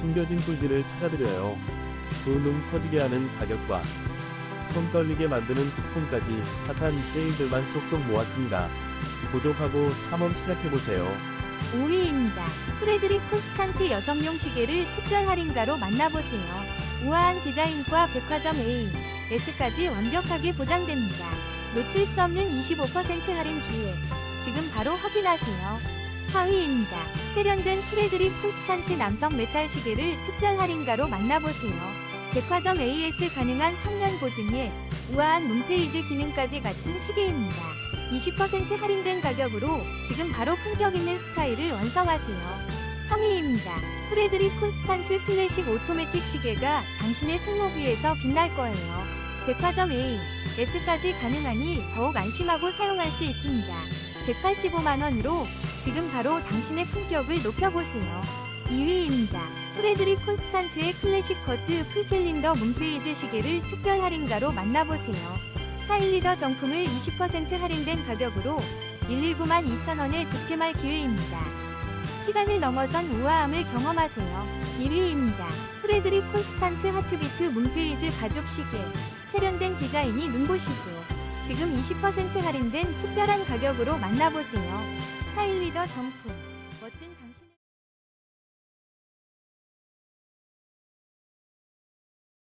숨겨진 꿀들을 찾아드려요. 두눈 커지게 하는 가격과 손 떨리게 만드는 쿠폰까지 핫한 세일들만 쏙쏙 모았습니다. 구독하고 탐험 시작해보세요. 5위입니다. 프레드릭 콘스탄트 여성용 시계를 특별 할인가로 만나보세요. 우아한 디자인과 백화점 A, S까지 완벽하게 보장됩니다. 놓칠 수 없는 25% 할인 기회. 지금 바로 확인하세요. 4위입니다. 세련된 프레드릭 콘스탄트 남성 메탈 시계를 특별 할인가로 만나보세요. 백화점 AS 가능한 3년 보증에 우아한 문페이지 기능까지 갖춘 시계입니다. 20% 할인된 가격으로 지금 바로 품격 있는 스타일을 완성하세요. 3위입니다. 프레드릭 콘스탄트 클래식 오토매틱 시계가 당신의 손목 위에서 빛날 거예요. 백화점 A, S까지 가능하니 더욱 안심하고 사용할 수 있습니다. 185만원으로 지금 바로 당신의 품격을 높여보세요. 2위입니다. 프레드릭 콘스탄트의 클래식 거즈 풀캘린더 문페이지 시계를 특별 할인가로 만나보세요. 스타일리더 정품을 20% 할인된 가격으로 119만 2천원에 득템할 기회입니다. 시간을 넘어선 우아함을 경험하세요. 1위입니다. 프레드릭 콘스탄트 하트비트 문페이지 가죽 시계. 세련된 디자인이 눈부시죠. 지금 20% 할인된 특별한 가격으로 만나보세요. 스타일리더 정품. 멋진 당신.